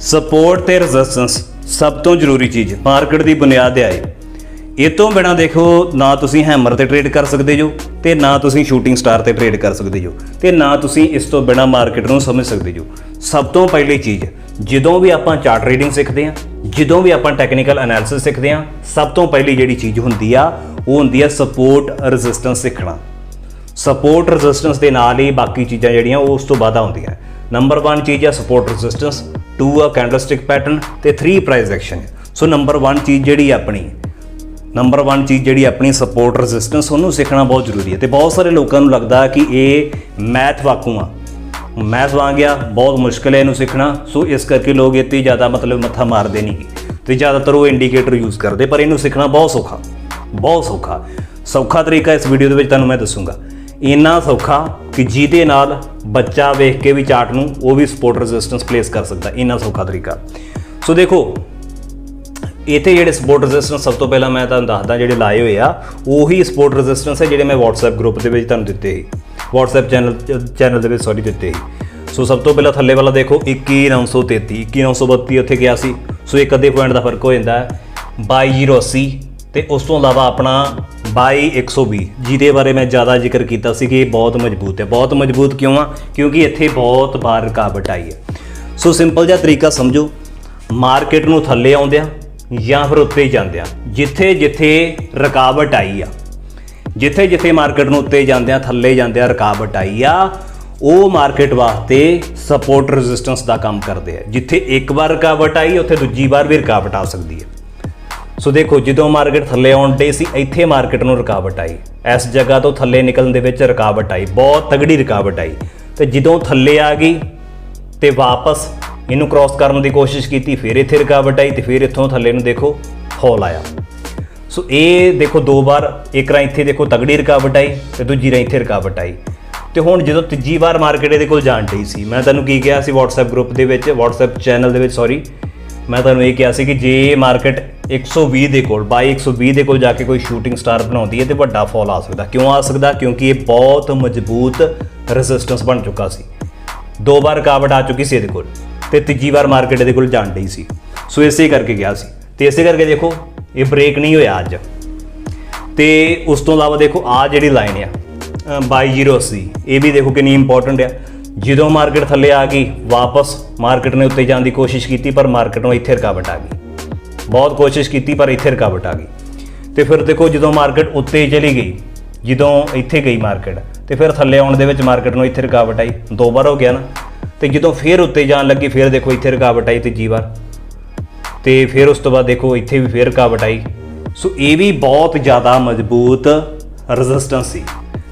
Support ਤੇ resistance ਸਭ ਤੋਂ ਜ਼ਰੂਰੀ ਚੀਜ਼ ਮਾਰਕੀਟ ਦੀ ਬੁਨਿਆਦ ਹੈ ਇਹ ਤੋਂ ਬਿਨਾ ਦੇਖੋ, ਨਾ ਤੁਸੀਂ ਹੈਮਰ ਤੇ ਟ੍ਰੇਡ ਕਰ ਸਕਦੇ ਜੋ ਤੇ ਨਾ ਤੁਸੀਂ ਸ਼ੂਟਿੰਗ ਸਟਾਰ ਤੇ ਟ੍ਰੇਡ ਕਰ ਸਕਦੇ ਜੋ ਤੇ ਨਾ ਤੁਸੀਂ ਇਸ ਤੋਂ ਬਿਨਾ ਮਾਰਕੀਟ ਨੂੰ ਸਮਝ ਸਕਦੇ ਜੋ। ਸਭ ਤੋਂ ਪਹਿਲੀ ਚੀਜ਼, ਜਦੋਂ ਵੀ ਆਪਾਂ ਚਾਰਟ ਰੀਡਿੰਗ ਸਿੱਖਦੇ ਆ ਜਦੋਂ ਵੀ ਆਪਾਂ ਟੈਕਨੀਕਲ ਐਨਾਲਿਸਿਸ ਸਿੱਖਦੇ ਆ ਸਭ ਤੋਂ ਪਹਿਲੀ ਜਿਹੜੀ ਚੀਜ਼ ਹੁੰਦੀ ਆ, ਉਹ ਹੁੰਦੀ ਆ ਸਪੋਰਟ ਰੈਜ਼ਿਸਟੈਂਸ ਸਿੱਖਣਾ। ਸਪੋਰਟ ਰੈਜ਼ਿਸਟੈਂਸ ਦੇ ਨਾਲ ਹੀ ਬਾਕੀ ਚੀਜ਼ਾਂ ਜਿਹੜੀਆਂ, ਉਹ ਉਸ ਤੋਂ ਬਾਅਦ ਆਉਂਦੀਆਂ। ਨੰਬਰ 1 ਚੀਜ਼ ਆ ਸਪੋਰਟ ਰੈਜ਼ਿਸਟੈਂਸ 2 ਆ ਕੈਂਡਲਸਟਿਕ ਪੈਟਰਨ ਤੇ 3 ਪ੍ਰਾਈਸ ਐਕਸ਼ਨ ਸੋ ਨੰਬਰ 1 ਚੀਜ਼ ਜਿਹੜੀ ਆਪਣੀ ਨੰਬਰ 1 ਚੀਜ਼ ਜਿਹੜੀ ਆਪਣੀ ਸਪੋਰਟ ਰੈਜ਼ਿਸਟੈਂਸ ਉਹਨੂੰ ਸਿੱਖਣਾ ਬਹੁਤ ਜ਼ਰੂਰੀ ਹੈ ਤੇ ਬਹੁਤ ਸਾਰੇ ਲੋਕਾਂ ਨੂੰ ਲੱਗਦਾ ਕਿ ਇਹ ਮੈਥ ਵਾਕੂ ਆ। ਮੈਥ ਵਾਂਗ ਗਿਆ ਬਹੁਤ ਮੁਸ਼ਕਲ ਹੈ ਇਹਨੂੰ ਸਿੱਖਣਾ। ਸੋ ਇਸ ਕਰਕੇ ਲੋਕ ਇੱਥੇ ਜ਼ਿਆਦਾ ਮਤਲਬ ਮੱਥਾ ਮਾਰਦੇ ਨਹੀਂ। ਗੇ ਤੇ ਜ਼ਿਆਦਾਤਰ ਉਹ ਇੰਡੀਕੇਟਰ ਯੂਜ਼ ਕਰਦੇ, ਪਰ ਇਹਨੂੰ ਸਿੱਖਣਾ ਬਹੁਤ ਸੌਖਾ। ਬਹੁਤ ਸੌਖਾ। ਸੌਖਾ ਤਰੀਕਾ ਇਸ ਵੀਡੀਓ ਦੇ ਵਿੱਚ ਤੁਹਾਨੂੰ ਮੈਂ ਦੱਸੂਗਾ। ਇੰਨਾ ਸੌਖਾ ਕਿ ਜਿਹਦੇ ਨਾਲ ਬੱਚਾ ਵੇਖ ਕੇ ਵੀ ਚਾਰਟ ਨੂੰ ਉਹ ਵੀ ਸਪੋਰਟ ਰੈਜ਼ਿਸਟੈਂਸ ਪਲੇਸ ਕਰ ਸਕਦਾ, ਇੰਨਾ ਸੌਖਾ ਤਰੀਕਾ। ਸੋ ਦੇਖੋ, ਇੱਥੇ ਜਿਹੜੇ ਸਪੋਰਟ ਰੈਜ਼ਿਸਟੈਂਸ ਸਭ ਤੋਂ ਪਹਿਲਾਂ ਮੈਂ ਤੁਹਾਨੂੰ ਦੱਸਦਾ ਜਿਹੜੇ ਲਾਏ ਹੋਏ ਆ, ਉਹੀ ਸਪੋਰਟ ਰੈਜ਼ਿਸਟੈਂਸ ਹੈ ਜਿਹੜੇ ਮੈਂ WhatsApp ਗਰੁੱਪ ਦੇ ਵਿੱਚ ਤੁਹਾਨੂੰ ਦਿੱਤੇ ਸੀ। WhatsApp ਚੈਨਲ ਚੈਨਲ ਦੇ ਵਿੱਚ ਸੌਰੀ ਦਿੱਤੇ ਸੀ। ਸੋ ਸਭ ਤੋਂ ਪਹਿਲਾਂ ਥੱਲੇ ਵਾਲਾ ਦੇਖੋ 21933 21932 ਉੱਥੇ ਗਿਆ ਸੀ। ਸੋ ਇੱਕ ਅੱਧੇ ਪੁਆਇੰਟ ਦਾ ਫ਼ਰਕ ਹੋ ਜਾਂਦਾ ਹੈ। 22080 ਤੇ ਉਸ ਤੋਂ ਇਲਾਵਾ ਆਪਣਾ 22120 ਜਿਹਦੇ ਬਾਰੇ ਮੈਂ ਜ਼ਿਆਦਾ ਜ਼ਿਕਰ ਕੀਤਾ ਸੀ ਕਿ ਇਹ ਬਹੁਤ ਮਜ਼ਬੂਤ ਹੈ। ਬਹੁਤ ਮਜ਼ਬੂਤ ਕਿਉਂ ਆ? ਕਿਉਂਕਿ ਇੱਥੇ ਬਹੁਤ ਵਾਰ ਰੁਕਾਵਟ ਆਈ ਹੈ। ਸੋ ਸਿੰਪਲ ਜਿਹਾ ਤਰੀਕਾ ਸਮਝੋ। ਮਾਰਕੀਟ ਨੂੰ ਥੱਲੇ ਆਉਂਦਿਆਂ ਜਾਂ ਫਿਰ ਉੱਤੇ ਜਾਂਦਿਆਂ, ਜਿੱਥੇ ਜਿੱਥੇ ਰੁਕਾਵਟ ਆਈ ਆ, ਜਿੱਥੇ ਜਿੱਥੇ ਮਾਰਕੀਟ ਨੂੰ ਉੱਤੇ ਜਾਂਦਿਆਂ, ਥੱਲੇ ਜਾਂਦਿਆਂ ਰੁਕਾਵਟ ਆਈ ਆ, ਉਹ ਮਾਰਕੀਟ ਵਾਸਤੇ ਸਪੋਰਟ ਰੈਜ਼ਿਸਟੈਂਸ ਦਾ ਕੰਮ ਕਰਦੇ ਆ। ਜਿੱਥੇ ਇੱਕ ਵਾਰ ਰੁਕਾਵਟ ਆਈ, ਉੱਥੇ ਦੂਜੀ ਵਾਰ ਵੀ ਰੁਕਾਵਟ ਆ ਸਕਦੀ ਹੈ। ਸੋ ਦੇਖੋ, ਜਦੋਂ ਮਾਰਕੀਟ ਥੱਲੇ ਆਉਣ ਦੇ ਸੀ, ਇੱਥੇ ਮਾਰਕੀਟ ਨੂੰ ਰੁਕਾਵਟ ਆਈ। ਇਸ ਜਗ੍ਹਾ ਤੋਂ ਥੱਲੇ ਨਿਕਲਣ ਦੇ ਵਿੱਚ ਰੁਕਾਵਟ ਆਈ, ਬਹੁਤ ਤਗੜੀ ਰੁਕਾਵਟ ਆਈ। ਤੇ ਜਦੋਂ ਥੱਲੇ ਆ ਗਈ ਤੇ ਵਾਪਸ ਇਹਨੂੰ ਕ੍ਰਾਸ ਕਰਨ ਦੀ ਕੋਸ਼ਿਸ਼ ਕੀਤੀ, ਫਿਰ ਇੱਥੇ ਰੁਕਾਵਟ ਆਈ ਤੇ ਫਿਰ ਇੱਥੋਂ ਥੱਲੇ ਨੂੰ ਦੇਖੋ ਹੌਲ ਆਇਆ। ਸੋ ਇਹ ਦੇਖੋ ਦੋ ਵਾਰ, ਇੱਕ ਰਾਂ ਇੱਥੇ ਦੇਖੋ ਤਗੜੀ ਰੁਕਾਵਟ ਆਈ ਤੇ ਦੂਜੀ ਰਾਂ ਇੱਥੇ ਰੁਕਾਵਟ ਆਈ। ਤੇ ਹੁਣ ਜਦੋਂ ਤੀਜੀ ਵਾਰ ਮਾਰਕੀਟ ਇਹਦੇ ਕੋਲ ਜਾਣ ਡਈ ਸੀ, ਮੈਂ ਤੁਹਾਨੂੰ ਕੀ ਕਿਹਾ ਸੀ WhatsApp ਗਰੁੱਪ ਦੇ ਵਿੱਚ, WhatsApp ਚੈਨਲ ਦੇ ਵਿੱਚ ਸੌਰੀ ਮੈਂ ਤੁਹਾਨੂੰ ਇਹ ਕਿਹਾ ਸੀ ਕਿ ਜੇ ਮਾਰਕੀਟ 120 ਦੇ ਕੋਲ ਬਾਈ 120 ਦੇ ਕੋਲ ਜਾ ਕੇ ਕੋਈ ਸ਼ੂਟਿੰਗ ਸਟਾਰ ਬਣਾਉਂਦੀ ਹੈ ਤੇ ਵੱਡਾ ਫਾਲ ਆ ਸਕਦਾ। ਕਿਉਂ ਆ ਸਕਦਾ? ਕਿਉਂਕਿ ਇਹ ਬਹੁਤ ਮਜ਼ਬੂਤ ਰੈਜ਼ਿਸਟੈਂਸ ਬਣ ਚੁੱਕਾ ਸੀ। ਦੋ ਵਾਰ ਰੁਕਾਵਟ ਆ ਚੁੱਕੀ ਸੀ ਇਹਦੇ ਕੋਲ ਤੇ ਤੀਜੀ ਵਾਰ ਮਾਰਕੀਟ ਇਹਦੇ ਕੋਲ ਜਾਣ ਡਈ ਸੀ। ਸੋ ਇਸੇ ਕਰਕੇ ਗਿਆ ਸੀ। ਤੇ ਇਸੇ ਕਰਕੇ ਦੇਖੋ ਇਹ ਬ੍ਰੇਕ ਨਹੀਂ ਹੋਇਆ ਅੱਜ। ਤੇ ਉਸ ਤੋਂ ਇਲਾਵਾ ਦੇਖੋ ਆ ਜਿਹੜੀ ਲਾਈਨ ਆ ਅ, 22080 ਇਹ ਵੀ ਦੇਖੋ ਕਿੰਨੀ ਇੰਪੋਰਟੈਂਟ ਆ। ਜਦੋਂ ਮਾਰਕੀਟ ਥੱਲੇ ਆ ਗਈ ਵਾਪਸ ਮਾਰਕੀਟ ਨੇ ਉੱਤੇ ਜਾਣ ਦੀ ਕੋਸ਼ਿਸ਼ ਕੀਤੀ ਪਰ ਮਾਰਕੀਟ ਨੂੰ ਇੱਥੇ ਰੁਕਾਵਟ ਆ ਗਈ। ਬਹੁਤ ਕੋਸ਼ਿਸ਼ ਕੀਤੀ, ਪਰ ਇੱਥੇ ਰੁਕਾਵਟ ਆ ਗਈ। ਤੇ ਫਿਰ ਦੇਖੋ, ਜਦੋਂ ਮਾਰਕੀਟ ਉੱਤੇ ਚਲੀ ਗਈ, ਜਦੋਂ ਇੱਥੇ ਗਈ ਮਾਰਕੀਟ, ਤੇ ਫਿਰ ਥੱਲੇ ਆਉਣ ਦੇ ਵਿੱਚ ਮਾਰਕੀਟ ਨੂੰ ਇੱਥੇ ਰੁਕਾਵਟ ਆਈ। ਦੋ ਵਾਰ ਹੋ ਗਿਆ ਨਾ। ਤੇ ਜਦੋਂ ਫਿਰ ਉੱਤੇ ਜਾਣ ਲੱਗੀ, ਫਿਰ ਦੇਖੋ, ਇੱਥੇ ਰੁਕਾਵਟ ਆਈ ਤੀਜੀ ਵਾਰ। ਤੇ ਫਿਰ ਉਸ ਤੋਂ ਬਾਅਦ ਦੇਖੋ, ਇੱਥੇ ਵੀ ਫਿਰ ਰੁਕਾਵਟ ਆਈ। ਸੋ ਇਹ ਵੀ ਬਹੁਤ ਜ਼ਿਆਦਾ ਮਜ਼ਬੂਤ ਰੈਜ਼ਿਸਟੈਂਸ ਸੀ।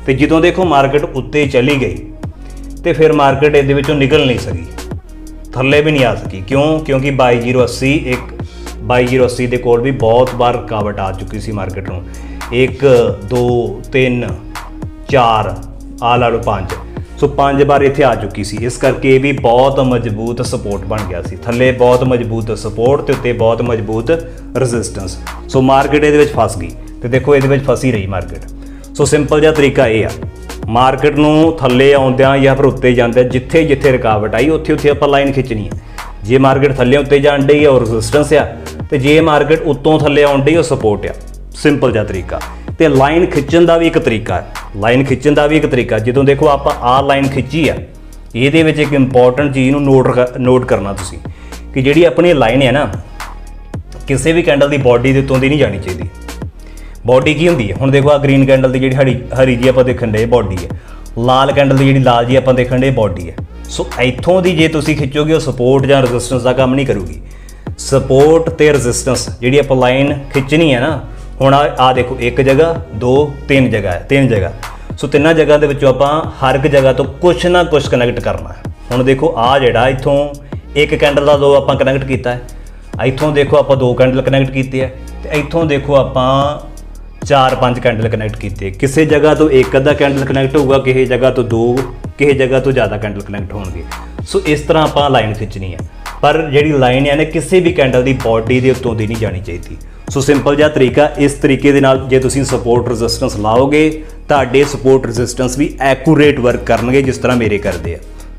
ਤੇ ਜਦੋਂ ਦੇਖੋ, ਮਾਰਕੀਟ ਉੱਤੇ ਚਲੀ ਗਈ, ਤੇ ਫਿਰ ਮਾਰਕੀਟ ਇਹਦੇ ਵਿੱਚੋਂ ਨਿਕਲ ਨਹੀਂ ਸਕੀ। ਥੱਲੇ ਵੀ ਨਹੀਂ ਆ ਸਕੀ। ਕਿਉਂ? ਕਿਉਂਕਿ 22080 ਇੱਕ 22080 ਦੇ ਕੋਲ ਵੀ ਬਹੁਤ ਵਾਰ ਰੁਕਾਵਟ ਆ ਚੁੱਕੀ ਸੀ ਮਾਰਕੀਟ ਨੂੰ। 1 2 3 4 ਆਲ ਲਾ ਲਓ 5 ਸੋ ਪੰਜ ਵਾਰ ਇੱਥੇ ਆ ਚੁੱਕੀ ਸੀ। ਇਸ ਕਰਕੇ ਇਹ ਵੀ ਬਹੁਤ ਮਜ਼ਬੂਤ ਸਪੋਰਟ ਬਣ ਗਿਆ ਸੀ। ਥੱਲੇ ਬਹੁਤ ਮਜ਼ਬੂਤ ਸਪੋਰਟ ਤੇ ਉੱਤੇ ਬਹੁਤ ਮਜ਼ਬੂਤ ਰੈਜ਼ਿਸਟੈਂਸ ਸੋ ਮਾਰਕੀਟ ਇਹਦੇ ਵਿੱਚ ਫਸ ਗਈ ਤੇ ਦੇਖੋ ਇਹਦੇ ਵਿੱਚ ਫਸੀ ਰਹੀ ਮਾਰਕੀਟ। ਸੋ ਸਿੰਪਲ ਜਿਹਾ ਤਰੀਕਾ ਇਹ ਆ। ਮਾਰਕੀਟ ਨੂੰ ਥੱਲੇ ਆਉਂਦਿਆਂ ਜਾਂ ਫਿਰ ਉੱਤੇ ਜਾਂਦਿਆਂ ਜਿੱਥੇ ਜਿੱਥੇ ਰੁਕਾਵਟ ਆਈ, ਉੱਥੇ ਉੱਥੇ ਆਪਾਂ ਲਾਈਨ ਖਿੱਚਣੀ ਹੈ। ਜੇ ਮਾਰਕੀਟ ਥੱਲੇ ਉੱਤੇ ਜਾਣ ਡਈ ਹੈ, ਉਹ ਰੈਜ਼ਿਸਟੈਂਸ ਆ। ਤੇ ਜੇ ਮਾਰਕੀਟ ਉੱਤੋਂ ਥੱਲੇ ਆਉਣ ਡਈ, ਉਹ ਸਪੋਰਟ ਆ। ਸਿੰਪਲ ਜਿਹਾ ਤਰੀਕਾ। ਤੇ ਲਾਈਨ ਖਿੱਚਣ ਦਾ ਵੀ ਇੱਕ ਤਰੀਕਾ ਹੈ। ਲਾਈਨ ਖਿੱਚਣ ਦਾ ਵੀ ਇੱਕ ਤਰੀਕਾ। ਜਦੋਂ ਦੇਖੋ ਆਪਾਂ ਆਹ ਲਾਈਨ ਖਿੱਚੀ ਆ, ਇਹਦੇ ਵਿੱਚ ਇੱਕ ਇੰਪੋਰਟੈਂਟ ਚੀਜ਼ ਨੂੰ ਨੋਟ ਨੋਟ ਕਰਨਾ ਤੁਸੀਂ, ਕਿ ਜਿਹੜੀ ਆਪਣੀ ਲਾਈਨ ਹੈ ਨਾ, ਕਿਸੇ ਵੀ ਕੈਂਡਲ ਦੀ ਬਾਡੀ ਦੇ ਉੱਤੋਂ ਦੀ ਨਹੀਂ ਜਾਣੀ ਚਾਹੀਦੀ। ਬਾਡੀ ਕੀ ਹੁੰਦੀ ਹੈ? ਹੁਣ ਦੇਖੋ ਆ ਗ੍ਰੀਨ ਕੈਂਡਲ ਦੀ ਜਿਹੜੀ ਹਰੀ ਹਰੀ ਜੀ ਆਪਾਂ ਦੇਖਣ ਦੇ ਬਾਡੀ ਹੈ। ਲਾਲ ਕੈਂਡਲ ਦੀ ਜਿਹੜੀ ਲਾਲ ਜੀ ਆਪਾਂ ਦੇਖਣ ਦੇ ਬਾਡੀ ਹੈ। ਸੋ ਇੱਥੋਂ ਦੀ ਜੇ ਤੁਸੀਂ ਖਿੱਚੋਗੇ, ਉਹ ਸਪੋਰਟ ਜਾਂ ਰੈਜ਼ਿਸਟੈਂਸ ਦਾ ਕੰਮ ਨਹੀਂ ਕਰੂਗੀ। ਸਪੋਰਟ ਤੇ ਰੈਜ਼ਿਸਟੈਂਸ ਜਿਹੜੀ ਆਪਾਂ ਲਾਈਨ ਖਿੱਚਣੀ ਹੈ ਨਾ, ਹੁਣ ਆ ਆਹ ਦੇਖੋ, ਇੱਕ ਜਗ੍ਹਾ, ਦੋ, ਤਿੰਨ ਜਗ੍ਹਾ ਹੈ, ਤਿੰਨ ਜਗ੍ਹਾ। ਸੋ ਤਿੰਨਾਂ ਜਗ੍ਹਾ ਦੇ ਵਿੱਚੋਂ ਆਪਾਂ ਹਰ ਇੱਕ ਜਗ੍ਹਾ ਤੋਂ ਕੁਝ ਨਾ ਕੁਝ ਕਨੈਕਟ ਕਰਨਾ ਹੈ। ਹੁਣ ਦੇਖੋ ਆ ਜਿਹੜਾ ਇੱਥੋਂ ਇੱਕ ਕੈਂਡਲ ਦਾ ਦੋ ਆਪਾਂ ਕਨੈਕਟ ਕੀਤਾ ਹੈ। ਇੱਥੋਂ ਦੇਖੋ, ਆਪਾਂ ਦੋ ਕੈਂਡਲ ਕਨੈਕਟ ਕੀਤੇ ਆ ਤੇ ਇੱਥੋਂ ਦੇਖੋ, ਆਪਾਂ ਚਾਰ ਪੰਜ ਕੈਂਡਲ ਕਨੈਕਟ ਕੀਤੇ ਕਿਸੇ ਜਗ੍ਹਾ ਤੋਂ ਇੱਕ ਅੱਧਾ ਕੈਂਡਲ ਕਨੈਕਟ ਹੋਊਗਾ, ਕਿਸੇ ਜਗ੍ਹਾ ਤੋਂ ਦੋ, ਕਿਸੇ ਜਗ੍ਹਾ ਤੋਂ ਜ਼ਿਆਦਾ ਕੈਂਡਲ ਕਨੈਕਟ ਹੋਣਗੇ। ਸੋ ਇਸ ਤਰ੍ਹਾਂ ਆਪਾਂ ਲਾਈਨ ਖਿੱਚਣੀ ਹੈ। ਪਰ ਜਿਹੜੀ ਲਾਈਨ ਹੈ ਨਾ, ਕਿਸੇ ਵੀ ਕੈਂਡਲ ਦੀ ਬਾਡੀ ਦੇ ਉੱਤੋਂ ਦੀ ਨਹੀਂ ਜਾਣੀ ਚਾਹੀਦੀ। ਸੋ ਸਿੰਪਲ ਜਿਹਾ ਤਰੀਕਾ, ਇਸ ਤਰੀਕੇ ਦੇ ਨਾਲ ਜੇ ਤੁਸੀਂ ਸਪੋਰਟ ਰੈਜ਼ਿਸਟੈਂਸ ਲਾਓਗੇ, ਤੁਹਾਡੇ ਸਪੋਰਟ ਰੈਜ਼ਿਸਟੈਂਸ ਵੀ ਐਕੂਰੇਟ ਵਰਕ ਕਰਨਗੇ ਜਿਸ ਤਰ੍ਹਾਂ ਮੇਰੇ ਕਰਦੇ ਆ।